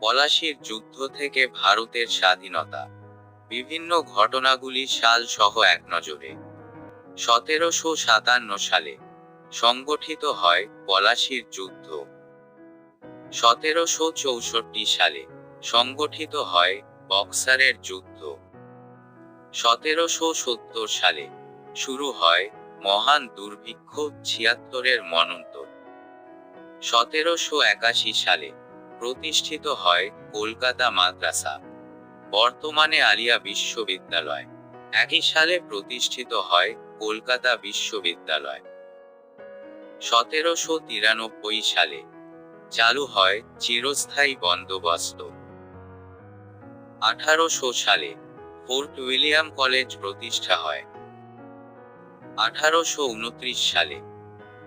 পলাশির যুদ্ধ থেকে ভারতের স্বাধীনতা। বিভিন্ন ঘটনাগুলি সাল সহ এক নজরে। সতেরোশো সাতান্ন সালে সংগঠিত হয় পলাশির যুদ্ধ। সতেরোশো চৌষট্টি সালে সংগঠিত হয় বক্সারের যুদ্ধ। সতেরোশো সত্তর সালে শুরু হয় মহান দুর্ভিক্ষ ছিয়াত্তরের মনন্তর। সতেরোশো একাশি সালে প্রতিষ্ঠিত হয় কলকাতা মাদ্রাসা, বর্তমানে আলিয়া বিশ্ববিদ্যালয়। একই সালে প্রতিষ্ঠিত হয় কলকাতা বিশ্ববিদ্যালয়। সতেরোশো তিরানব্বই সালে চালু হয় চিরস্থায়ী বন্দোবস্ত। আঠারোশো সালে ফোর্ট উইলিয়াম কলেজ প্রতিষ্ঠা হয়। আঠারোশো উনত্রিশ সালে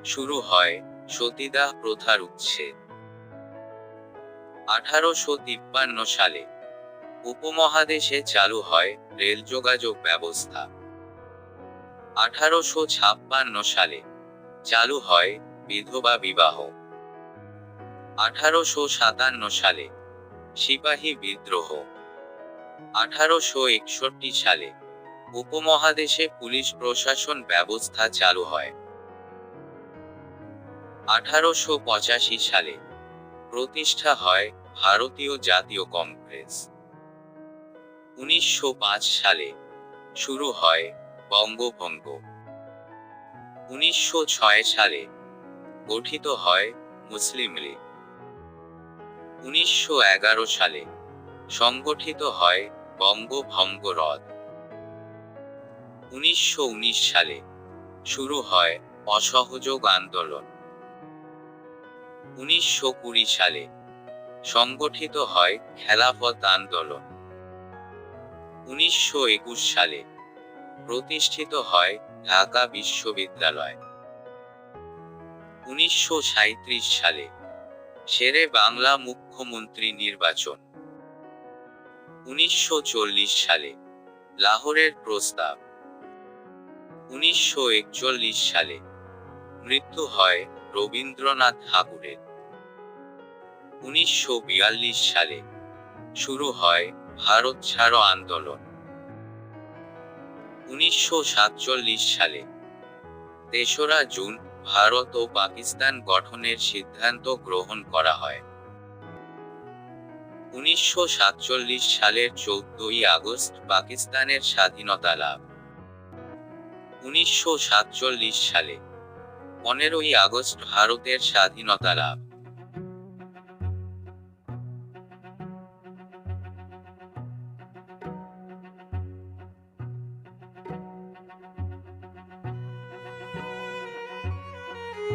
শুরু হয় সতীদাহ প্রথার উচ্ছেদ আঠারোশো তিপ্পান্ন সালে উপমহাদেশে চালু হয় রেল যোগাযোগ ব্যবস্থা। আঠারোশো ছাপ্পান্ন সালে চালু হয় বিধবা বিবাহ। আঠারোশো সাতান্ন সালে সিপাহী বিদ্রোহ। আঠারোশো একষট্টি সালে উপমহাদেশে পুলিশ প্রশাসন ব্যবস্থা চালু হয়। আঠারোশো পঁচাশি সালে প্রতিষ্ঠা হয় ভারতীয় জাতীয় কংগ্রেস। উনিশশো পাঁচ সালে শুরু হয় বঙ্গভঙ্গ। উনিশশো ছয় সালে গঠিত হয় মুসলিম লীগ। উনিশশো এগারো সালে সংগঠিত হয় বঙ্গভঙ্গ রদ। উনিশশো উনিশ সালে শুরু হয় অসহযোগ আন্দোলন। উনিশশো কুড়ি সালে সংগঠিত হয় খেলাফত আন্দোলন। উনিশশো একুশ সালে প্রতিষ্ঠিত হয় ঢাকা বিশ্ববিদ্যালয়। উনিশশো সাঁইত্রিশ সালে শেরে বাংলা মুখ্যমন্ত্রী নির্বাচন। উনিশশো চল্লিশ সালে লাহোরের প্রস্তাব। উনিশশো একচল্লিশ সালে মৃত্যু হয় রবীন্দ্রনাথ ঠাকুরের। উনিশশো বিয়াল্লিশ সালে শুরু হয় ভারত ছাড়ো আন্দোলন। উনিশশো সাতচল্লিশ সালে তেসরা জুন ভারত ও পাকিস্তান গঠনের সিদ্ধান্ত গ্রহণ করা হয়। উনিশশো সাতচল্লিশ সালের চৌদ্দই আগস্ট পাকিস্তানের স্বাধীনতা লাভ। উনিশশো সাতচল্লিশ সালে পনেরোই আগস্ট ভারতের স্বাধীনতা লাভ।